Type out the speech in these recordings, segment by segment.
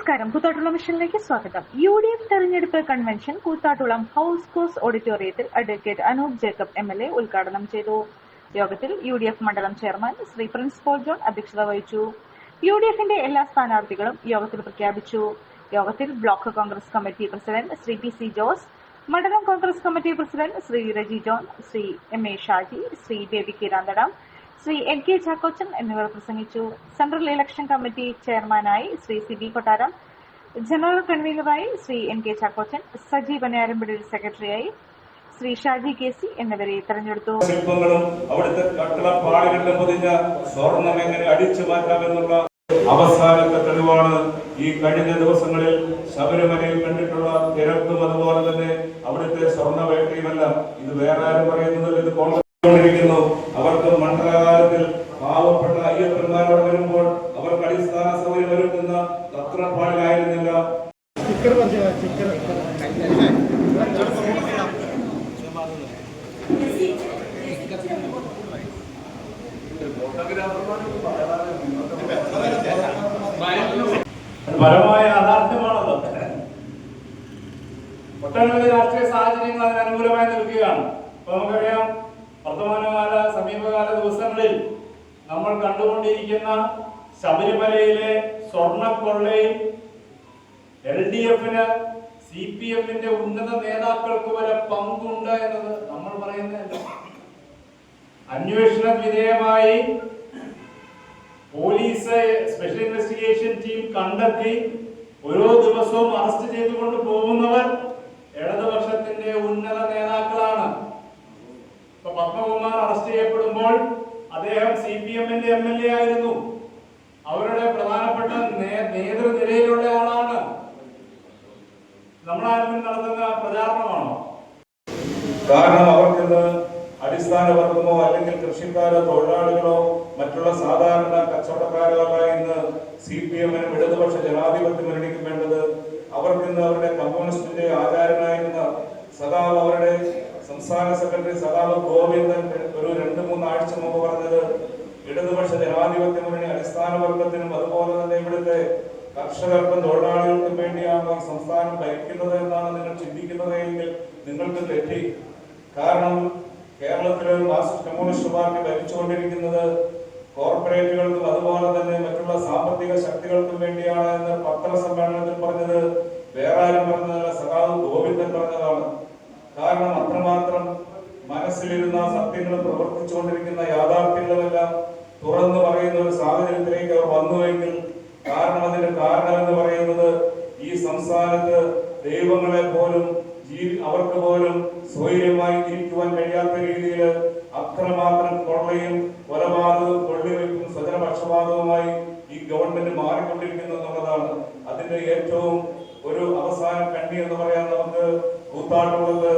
നമസ്കാരം. കൂത്താട്ടുളം മിഷനിലേക്ക് സ്വാഗതം. യു ഡി എഫ് തെരഞ്ഞെടുപ്പ് കൺവെൻഷൻ കൂത്താട്ടുളം ഹൗസ് കോഴ്സ് ഓഡിറ്റോറിയത്തിൽ advocate Anoop Jacob M L A ഉദ്ഘാടനം ചെയ്തു. യോഗത്തിൽ യു ഡി എഫ് മണ്ഡലം ചെയർമാൻ ശ്രീ പ്രിൻസ് പോൾ ജോൺ അധ്യക്ഷത വഹിച്ചു. യു ഡി എഫിന്റെ എല്ലാ സ്ഥാനാർത്ഥികളും യോഗത്തിൽ പ്രഖ്യാപിച്ചു. യോഗത്തിൽ block Congress committee president Shri P C Jose മണ്ഡലം Congress committee president Shri Reji John Shri M A Shaji Shri Baby Kiranthadam Shri N K Chackochan എന്നിവർ പ്രസംഗിച്ചു. സെൻട്രൽ ഇലക്ഷൻ കമ്മിറ്റി ചെയർമാനായി Shri C B Kottaram. General കൺവീനറായി Shri N K Chackochan. Saji Banayarampady സെക്രട്ടറിയായി Shri Shaji K C എന്നിവരെ തെരഞ്ഞെടുത്തു. പൊതിഞ്ഞ അവസാനത്തെ തെളിവാണ് ഈ കഴിഞ്ഞ ദിവസങ്ങളിൽ ശബരിമലയിൽ കണ്ടിട്ടുള്ള തിരക്കും അതുപോലെ തന്നെ അവിടുത്തെ സ്വർണ വേട്ടയുമെല്ലാം ഇത് വേറെ ആരും പറയുന്നത് ഇത് കോൺഗ്രസ് സ്റ്റിക്കർ പരമായ യാഥാർത്ഥ്യമാണത്. ഒട്ടനവധി രാഷ്ട്രീയ സാഹചര്യങ്ങൾ അതിന് അനുകൂലമായി നിൽക്കുകയാണ്. അപ്പൊ നമുക്കറിയാം വർത്തമാനകാല സമീപകാല ദിവസങ്ങളിൽ നമ്മൾ കണ്ടുകൊണ്ടിരിക്കുന്ന ശബരിമലയിലെ സ്വർണക്കൊള്ളയിൽ എൽ ഡി എഫിന് സി പി എമ്മിന്റെ ഉന്നത നേതാക്കൾക്ക് വരെ പങ്കുണ്ട് എന്നത് നമ്മൾ പറയുന്നതല്ല. അന്വേഷണ വിധേയമായി പോലീസ് സ്പെഷ്യൽ ഇൻവെസ്റ്റിഗേഷൻ ടീം കണ്ടെത്തി ഓരോ ദിവസവും അറസ്റ്റ് ചെയ്തുകൊണ്ട് പോകുന്നവർ ഇടതുപക്ഷത്തിന്റെ ഉന്നത നേതാക്കളാണ്. ഇപ്പൊ പത്മകുമാർ അറസ്റ്റ് ചെയ്യപ്പെടുമ്പോൾ അദ്ദേഹം സി പി എമ്മിന്റെ എം എൽ എ ആയിരുന്നു. അവരുടെ പ്രധാനപ്പെട്ട നേതൃനിരയിലുള്ള ആളാണ് നടത്തുന്ന പ്രചാരണമാണോ? കാരണം അവർക്കിന്ന് അടിസ്ഥാന വർഗമോ അല്ലെങ്കിൽ കൃഷിക്കാരോ തൊഴിലാളികളോ മറ്റുള്ള സാധാരണ കച്ചവടക്കാരോ അല്ല ഇന്ന് സി പി എമ്മിനും ഇടതുപക്ഷ ജനാധിപത്യ മുന്നണിക്കും വേണ്ടത് അവർക്കിന്ന് അവരുടെ കമ്മ്യൂണിസ്റ്റിന്റെ ആചാരനായിരുന്ന സദാവ് അവരുടെ സംസ്ഥാന സെക്രട്ടറി സദാവ് ഗോവിന്ദൻ ഒരു രണ്ട് മൂന്ന് ആഴ്ച മുമ്പ് പറഞ്ഞത് ഇടതുപക്ഷ ജനാധിപത്യ മുന്നണി അടിസ്ഥാന വർഗത്തിനും അതുപോലെ തന്നെ ഇവിടുത്തെ കർഷകർക്കും തൊഴിലാളികൾക്കും വേണ്ടിയാണ് ഈ സംസ്ഥാനം ഭരിക്കുന്നത് എന്നാണ് നിങ്ങൾ ചിന്തിക്കുന്നത് എങ്കിൽ നിങ്ങൾക്ക് തെറ്റി. കാരണം കേരളത്തിലെ മാർക്സിസ്റ്റ് കമ്മ്യൂണിസ്റ്റ് പാർട്ടി ഭരിച്ചുകൊണ്ടിരിക്കുന്നത് കോർപ്പറേറ്റുകൾക്കും അതുപോലെ തന്നെ മറ്റുള്ള സാമ്പത്തിക ശക്തികൾക്കും വേണ്ടിയാണ് എന്ന് പത്രസമ്മേളനത്തിൽ പറഞ്ഞത്. വേറെ ആരും പറഞ്ഞതല്ല സഖാവ് ഗോവിന്ദൻ പറഞ്ഞതാണ്. കാരണം അത്രമാത്രം മനസ്സിലിരുന്ന സത്യങ്ങൾ പ്രവർത്തിച്ചുകൊണ്ടിരിക്കുന്ന യാഥാർത്ഥ്യങ്ങളുമെല്ലാം തുറന്നു പറയുന്ന ഒരു സാഹചര്യത്തിലേക്ക് അവർ വന്നുവെങ്കിൽ കാരണം അതിന് കാരണം എന്ന് പറയുന്നത് ഈ സംസ്ഥാനത്ത് ദൈവങ്ങളെ പോലും അവർക്ക് പോലും സ്വൈര്യമായി ജീവിക്കുവാൻ കഴിയാത്ത രീതിയിൽ അത്രമാത്രം കൊള്ളയും കൊലപാതകവും കൊള്ളിവെപ്പും സ്വജനപക്ഷപാതവുമായി ഈ ഗവൺമെന്റ് മാറിക്കൊണ്ടിരിക്കുന്നു എന്നുള്ളതാണ്. അതിന്റെ ഏറ്റവും ഒരു അവസാന കണ്ണി എന്ന് പറയാൻ നമുക്ക് കൂത്താട്ടുള്ളത്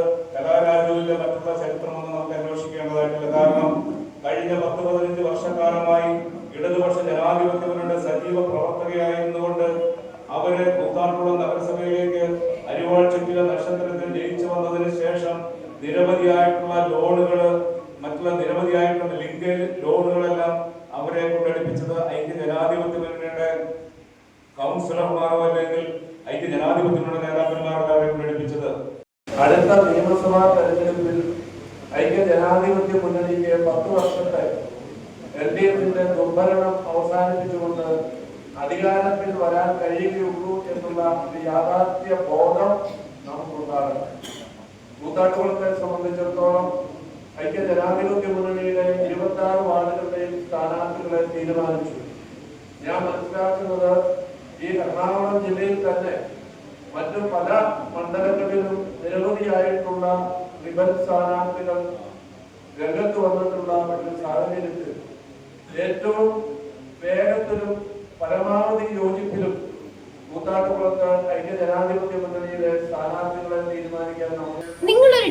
പ്രവർത്തകയായിരുന്നുകൊണ്ട് അവർ കൂത്താർക്കുളം നഗരസഭയിലേക്ക് അരിവാൾ ചുറ്റില നക്ഷത്രത്തിൽ ജയിച്ചു വന്നതിന് ശേഷം നിരവധിയായിട്ടുള്ള ലോണുകൾ മറ്റുള്ള നിരവധിയായിട്ടുള്ള ലിങ്ക് ലോണുകളെല്ലാം അവരെ കൊണ്ടടിപ്പിച്ചത് ഐക്യ ജനാധിപത്യ മുന്നണിയുടെ കൗൺസിലർമാരോ അല്ലെങ്കിൽ ഐക്യ ജനാധിപത്യ മുന്നണി അവരെ കൊണ്ടടിപ്പിച്ചത്. അടുത്ത നിയമസഭാ തെരഞ്ഞെടുപ്പിൽ ഐക്യ ജനാധിപത്യ മുന്നണിക്ക് പത്ത് വർഷത്തെ എൽ ഡി എഫിന്റെ ദുർഭരണം അവസാനിപ്പിച്ചുകൊണ്ട് അധികാരത്തിൽ വരാൻ കഴിയുകയുള്ളൂ എന്നുള്ള ഒരു യാഥാർത്ഥ്യ ബോധം നമുക്കുണ്ടാകണം. കൂത്താട്ടുകുളത്തെ സംബന്ധിച്ചിടത്തോളം ഐക്യ ജനാധിപത്യ മുന്നണിയിലെ ഇരുപത്തി ആറ് വാർഡുകളുടെയും സ്ഥാനാർത്ഥികളെ തീരുമാനിച്ചു. ഞാൻ മനസ്സിലാക്കുന്നത് ഈ എറണാകുളം ജില്ലയിൽ തന്നെ മറ്റു പല മണ്ഡലങ്ങളിലും നിരവധിയായിട്ടുള്ള റിബൽ സ്ഥാനാർത്ഥികൾ രംഗത്ത് വന്നിട്ടുള്ള ഒരു സാഹചര്യത്തിൽ ഏറ്റവും വേഗത്തിലും പരമാവധി യോജിപ്പിലും കൂത്താട്ടുകുളത്ത് ഐക്യ ജനാധിപത്യ മുന്നണിയിലെ സ്ഥാനാർത്ഥികളെ തീരുമാനിക്കാൻ നമ്മൾ നിങ്ങളൊരു